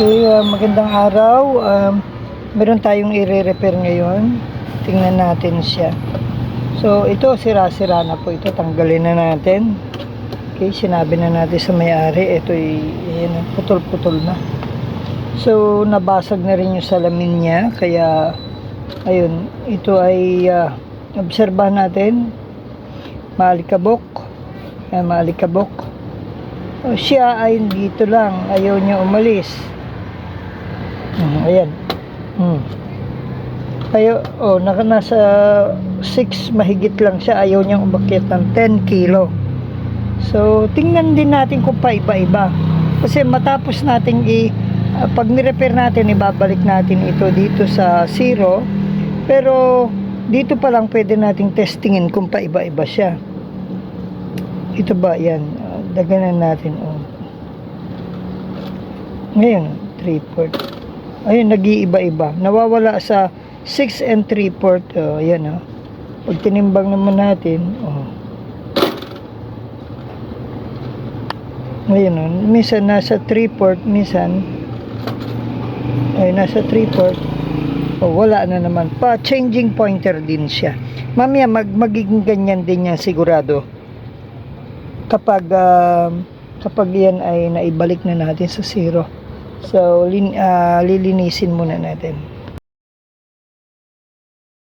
Okay, ah, magandang araw. Um, meron tayong i-repair ngayon. Tingnan natin siya. So, ito, sira-sira na po ito. Tanggalin na natin. Okay, sinabi na natin sa may-ari. Ito, yan, putol-putol na. So, nabasag na rin yung salamin niya. Kaya, ayun, ito ay ah, obserbahan natin. Maalikabok. Ay, maalikabok. O, siya ay dito lang. Ayaw niya umalis. Hmm, ayan. Hmm. Ayaw, oh, naka, nasa 6 mahigit lang siya. Ayaw niyang umakyat ng 10 kilo. So, tingnan din natin kung paiba-iba. Kasi matapos natin i... ah, pag ni-repair natin, ibabalik natin ito dito sa zero. Pero, dito pa lang pwede nating testingin kung paiba-iba siya. Ito ba? Yan. Ah, Daganan natin. Oh. Ngayon, 3 port. Ayun, nag-iiba-iba. Nawawala sa 6 and 3 port. Oh, yan oh. Pag tinimbang naman natin, oh. Ngayon oh, minsan nasa 3 port, minsan ay nasa 3 port. Oh, wala na naman. Pa changing pointer din siya. Mamaya mag magiging ganyan din yan sigurado. Kapag ah, kapag yan ay naibalik na natin sa zero. So lin, ah, lilinisin muna natin.